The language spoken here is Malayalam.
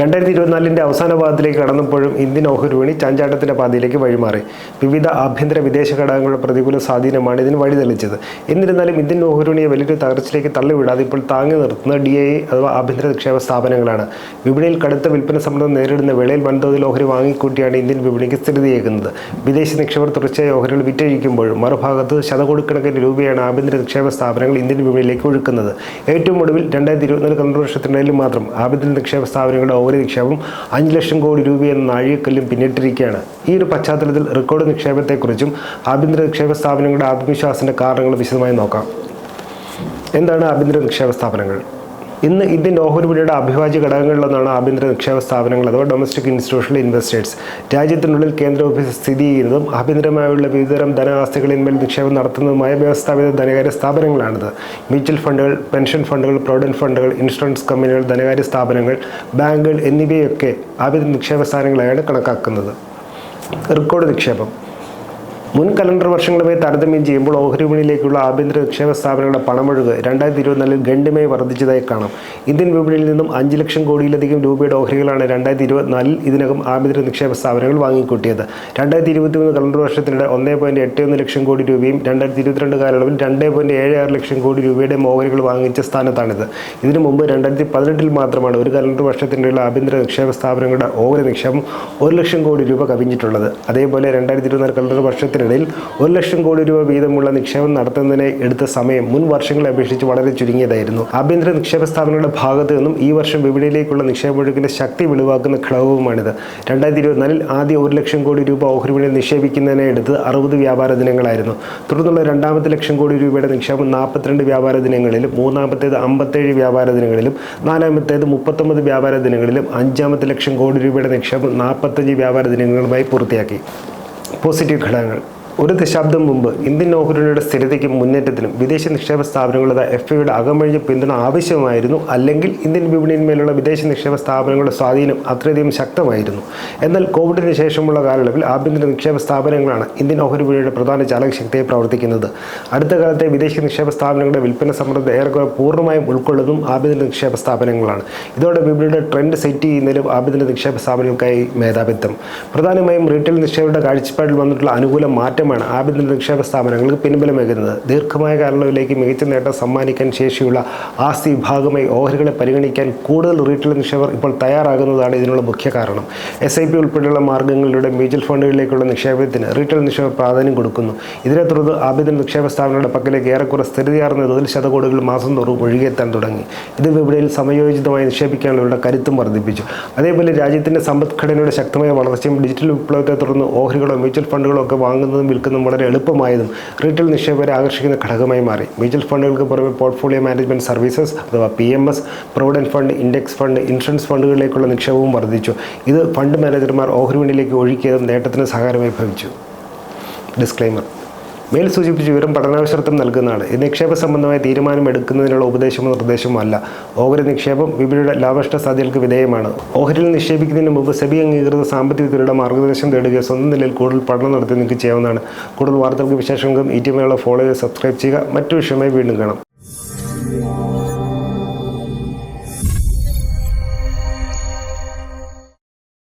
രണ്ടായിരത്തി ഇരുപത്തിനാലിന്റെ അവസാന പാദത്തിലേക്ക് കടന്നപ്പോഴും ഇന്ത്യൻ ഓഹരി വിപണി ചാഞ്ചാട്ടത്തിന്റെ പാതയിലേക്ക് വഴിമാറി. വിവിധ ആഭ്യന്തര വിദേശ ഘടകങ്ങളുടെ പ്രതികൂല സ്വാധീനമാണ് ഇതിന് വഴിതെളിച്ചത്. എന്നിരുന്നാലും ഇന്ത്യൻ ഓഹരി വിപണിയെ വലിയൊരു തകർച്ചയിലേക്ക് തള്ളിവിടാതെ ഇപ്പോൾ താങ്ങി നിർത്തുന്ന ഡി ഐ അഥവാ ആഭ്യന്തര നിക്ഷേപ സ്ഥാപനങ്ങളാണ്. വിപണിയിൽ കടുത്ത വിൽപ്പന സമ്മർദ്ദം നേരിടുന്ന വേളയിൽ വൻതോതിൽ ഓഹരി വാങ്ങിക്കൂട്ടിയാണ് ഇന്ത്യൻ വിപണിക്ക് സ്ഥിരതയേക്കുന്നത് വിദേശ നിക്ഷേപർ തുടർച്ചയായ ഓഹരികൾ വിറ്റഴിക്കുമ്പോഴും മറുഭാഗത്ത് ശതകോടിക്കണക്കിന് രൂപയാണ് ആഭ്യന്തര നിക്ഷേപ സ്ഥാപനങ്ങൾ ഇന്ത്യൻ വിപണിയിലേക്ക് ഒഴുക്കുന്നത്. ഏറ്റവും ഒടുവിൽ രണ്ടായിരത്തി ഇരുപത്തിനാല് കണ്ടു വർഷത്തിനിടയിൽ മാത്രം ആഭ്യന്തര നിക്ഷേപ സ്ഥാപനങ്ങളുടെ ഓഹരി നിക്ഷേപം അഞ്ച് ലക്ഷം കോടി രൂപയെന്ന നാഴികക്കല്ലും പിന്നിട്ടിരിക്കുകയാണ്. ഈ ഒരു പശ്ചാത്തലത്തിൽ റെക്കോർഡ് നിക്ഷേപത്തെക്കുറിച്ചും ആഭ്യന്തര നിക്ഷേപ സ്ഥാപനങ്ങളുടെ ആത്മവിശ്വാസത്തിന്റെ കാരണങ്ങൾ വിശദമായി നോക്കാം. എന്താണ് ആഭ്യന്തര നിക്ഷേപ സ്ഥാപനങ്ങൾ? ഇന്ന് ഇന്ത്യൻ ഓഹരി വിപണിയുടെ അഭിവാജ്യ ഘടകങ്ങളിലൊന്നാണ് ആഭ്യന്തര നിക്ഷേപ സ്ഥാപനങ്ങൾ അഥവാ ഡൊമസ്റ്റിക് ഇൻസ്റ്റിറ്റ്യൂഷണൽ ഇൻവെസ്റ്റേഴ്സ് രാജ്യത്തിനുള്ളിൽ കേന്ദ്ര ഓഫീസ് സ്ഥിതി ചെയ്യുന്നതും ആഭ്യന്തരമായുള്ള വിവിധതരം ധനആസ്തികളിന്മേൽ നിക്ഷേപം നടത്തുന്നതുമായ വ്യവസ്ഥാപിത ധനകാര്യ സ്ഥാപനങ്ങളാണിത്. മ്യൂച്വൽ ഫണ്ടുകൾ പെൻഷൻ ഫണ്ടുകൾ പ്രൊവിഡന്റ് ഫണ്ടുകൾ ഇൻഷുറൻസ് കമ്പനികൾ ധനകാര്യ സ്ഥാപനങ്ങൾ ബാങ്കുകൾ എന്നിവയൊക്കെ ആഭ്യന്തര നിക്ഷേപ സ്ഥാനങ്ങളായാണ് കണക്കാക്കുന്നത്. റെക്കോർഡ് നിക്ഷേപം. മുൻ കലണ്ടർ വർഷങ്ങളുമായി താരതമ്യം ചെയ്യുമ്പോൾ ഓഹരി വിപണിയിലേക്കുള്ള ആഭ്യന്തര നിക്ഷേപ സ്ഥാപനങ്ങളുടെ പണമൊഴുക്ക് രണ്ടായിരത്തി ഇരുപത്തിനാലിൽ ഗണ്യമായി വർദ്ധിച്ചതായി കാണാം. ഇന്ത്യൻ വിപണിയിൽ നിന്നും അഞ്ച് ലക്ഷം കോടിയിലധികം രൂപയുടെ ഓഹരികളാണ് രണ്ടായിരത്തി ഇരുപത്തിനാലിൽ ഇതിനകം ആഭ്യന്തര നിക്ഷേപ സ്ഥാപനങ്ങൾ വാങ്ങിക്കൂട്ടിയത്. രണ്ടായിരത്തി ഇരുപത്തിമൂന്ന് കലണ്ടർ വർഷത്തിനിടെ ഒന്നേ പോയിന്റ് എട്ട് ഒന്ന് ലക്ഷം കോടി രൂപയും രണ്ടായിരത്തി ഇരുപത്തിരണ്ട് കാലയളവിൽ രണ്ടേ പോയിന്റ് ഏഴ് ആറ് ലക്ഷം കോടി രൂപയുടെ ഓഹരികൾ വാങ്ങിച്ച സ്ഥാനത്താണിത്. ഇതിനു മുമ്പ് രണ്ടായിരത്തി പതിനെട്ടിൽ മാത്രമാണ് ഒരു കലണ്ടർ വർഷത്തിനിടയിലുള്ള ആഭ്യന്തര നിക്ഷേപ സ്ഥാപനങ്ങളുടെ ഓഹരി നിക്ഷേപം ഒരു ലക്ഷം കോടി രൂപ കവിഞ്ഞിട്ടുള്ളത്. അതേപോലെ രണ്ടായിരത്തി ഇരുപത്തിനാല് കലണ്ടർ വർഷത്തിനിടയിൽ ഒരു ലക്ഷം കോടി രൂപ വീതമുള്ള നിക്ഷേപം നടത്തുന്നതിന് എടുത്ത സമയം മുൻ വർഷങ്ങളെ അപേക്ഷിച്ച് വളരെ ചുരുങ്ങിയതായിരുന്നു. ആഭ്യന്തര നിക്ഷേപ സ്ഥാപനങ്ങളുടെ ഭാഗത്തു നിന്നും ഈ വർഷം വിപണിയിലേക്കുള്ള നിക്ഷേപമൊഴുക്കിന്റെ ശക്തി വെളിവാക്കുന്ന ഘടകവുമാണിത്. രണ്ടായിരത്തി ഇരുപത്തിനാലിൽ ആദ്യ ഒരു ലക്ഷം കോടി രൂപ ഓഹരി വിപണിയിൽ നിക്ഷേപിക്കുന്നതിനെ എടുത്ത് അറുപത് വ്യാപാര ദിനങ്ങളായിരുന്നു. തുടർന്നുള്ള രണ്ടാമത്തെ ലക്ഷം കോടി രൂപയുടെ നിക്ഷേപം നാൽപ്പത്തിരണ്ട് വ്യാപാര ദിനങ്ങളിലും മൂന്നാമത്തേത് അമ്പത്തേഴ് വ്യാപാര ദിനങ്ങളിലും നാലാമത്തേത് മുപ്പത്തൊമ്പത് വ്യാപാര ദിനങ്ങളിലും അഞ്ചാമത്തെ ലക്ഷം കോടി രൂപയുടെ നിക്ഷേപം നാൽപ്പത്തഞ്ച് വ്യാപാര ദിനങ്ങളുമായി പൂർത്തിയാക്കി. പോസിറ്റീവ് ഘടകങ്ങൾ. ഒരു ദശാബ്ദം മുമ്പ് ഇന്ത്യൻ ഓഹരിയുടെ സ്ഥിരതയ്ക്കും മുന്നേറ്റത്തിനും വിദേശ നിക്ഷേപ സ്ഥാപനങ്ങളുടെ എഫ് ഐയുടെ അകമഴിഞ്ഞ പിന്തുണ ആവശ്യമായിരുന്നു. അല്ലെങ്കിൽ ഇന്ത്യൻ വിപണിയിന്മേലുള്ള വിദേശ നിക്ഷേപ സ്ഥാപനങ്ങളുടെ സ്വാധീനം അത്രയധികം ശക്തമായിരുന്നു. എന്നാൽ കോവിഡിന് ശേഷമുള്ള കാലയളവിൽ ആഭ്യന്തര നിക്ഷേപ സ്ഥാപനങ്ങളാണ് ഇന്ത്യൻ ഓഹരി വിപണിയുടെ പ്രധാന ചാലകശക്തിയായി പ്രവർത്തിക്കുന്നത്. അടുത്ത കാലത്തെ വിദേശ നിക്ഷേപ സ്ഥാപനങ്ങളുടെ വിൽപ്പന സമ്മർദ്ദം ഏറെക്കുറെ പൂർണമായും ഉൾക്കൊള്ളുന്നതും ആഭ്യന്തര നിക്ഷേപ സ്ഥാപനങ്ങളാണ്. ഇതോടെ വിപണിയുടെ ട്രെൻഡ് സെറ്റ് ചെയ്യുന്നതിലും ആഭ്യന്തര നിക്ഷേപ സ്ഥാപനങ്ങൾക്കായി മേധാവിത്വം. പ്രധാനമായും റീറ്റെയിൽ നിക്ഷേപയുടെ കാഴ്ചപ്പാടിൽ വന്നിട്ടുള്ള അനുകൂല മാറ്റമാണ് ആഭ്യന്തര നിക്ഷേപ സ്ഥാപനങ്ങൾക്ക് പിൻബലമേകുന്നത്. ദീർഘമായ കാലയളവിലേക്ക് മികച്ച നേട്ടം സമ്മാനിക്കാൻ ശേഷിയുള്ള ആസ്തി വിഭാഗമായി ഓഹരികളെ പരിഗണിക്കാൻ കൂടുതൽ റീറ്റെയിൽ നിക്ഷേപർ ഇപ്പോൾ തയ്യാറാകുന്നതാണ് ഇതിനുള്ള മുഖ്യ കാരണം. എസ് ഐ പി ഉൾപ്പെടെയുള്ള മാർഗങ്ങളിലൂടെ മ്യൂച്വൽ ഫണ്ടുകളിലേക്കുള്ള നിക്ഷേപത്തിന് റീറ്റെയിൽ നിക്ഷേപ പ്രാധാന്യം കൊടുക്കുന്നു. ഇതിനെ തുടർന്ന് ആഭ്യന്തര നിക്ഷേപ സ്ഥാപനങ്ങളുടെ പക്കലേക്ക് ഏറെക്കുറെ സ്ഥിരതയാർന്ന തോതിൽ ശതകോടികൾ മാസം തോറും ഒഴുകിയെത്താൻ തുടങ്ങി. ഇത് വിപണിയിൽ സമയോചിതമായി നിക്ഷേപിക്കാനുള്ള കരുത്തും വർദ്ധിപ്പിച്ചു. അതേപോലെ രാജ്യത്തിന്റെ സമ്പദ്ഘടനയുടെ ശക്തമായ വളർച്ചയും ഡിജിറ്റൽ വിപ്ലവത്തെ തുടർന്ന് ഓഹരികളോ മ്യൂച്വൽ ഫണ്ടുകളോ ഒക്കെ വാങ്ങുന്നതും വിൽക്കുന്നതും വളരെ എളുപ്പമായതും റീറ്റെയിൽ നിക്ഷേപകരെ ആകർഷിക്കുന്ന ഘടകമായി മാറി. മ്യൂച്വൽ ഫണ്ടുകൾക്ക് പുറമെ പോർട്ട്ഫോളിയോ മാനേജ്മെന്റ് സർവീസസ് അഥവാ P M S provident fund index fund insurance ഫണ്ടുകളിലേക്കുള്ള നിക്ഷേപവും വർദ്ധിച്ചു. ഇത് ഫണ്ട് മാനേജർമാർ ഓഹരി വിപണിയിലേക്ക് ഒഴുക്കിയതും നേട്ടത്തിന് സഹായമായി ഭവിച്ചു. ഡിസ്ക്ലൈമർ മേൽ സൂചിപ്പിച്ച വിവരം പഠനാവശ്രത്വം നൽകുന്നതാണ്. ഇത് നിക്ഷേപ സംബന്ധമായ തീരുമാനം എടുക്കുന്നതിനുള്ള ഉപദേശമോ നിർദ്ദേശമോ അല്ല. ഓഹരി നിക്ഷേപം വിപണിയുടെ ലാഭനഷ്ട സാധ്യതകൾക്ക് വിധേയമാണ്. ഓഹരിയിൽ നിക്ഷേപിക്കുന്നതിന് മുമ്പ് സെബി അംഗീകൃത സാമ്പത്തിക വിദഗ്ധരുടെ മാർഗനിർദ്ദേശം തേടുക സ്വന്തം നിലയിൽ കൂടുതൽ പഠനം നടത്തി നിങ്ങൾക്ക് ചെയ്യാവുന്നതാണ്. കൂടുതൽ വാർത്തകൾക്ക് വിശേഷങ്ങൾക്കും ഈ ടി ഫോളോ ചെയ്ത് സബ്സ്ക്രൈബ് ചെയ്യുക. മറ്റു വിഷയമായി വീണ്ടും കാണാം.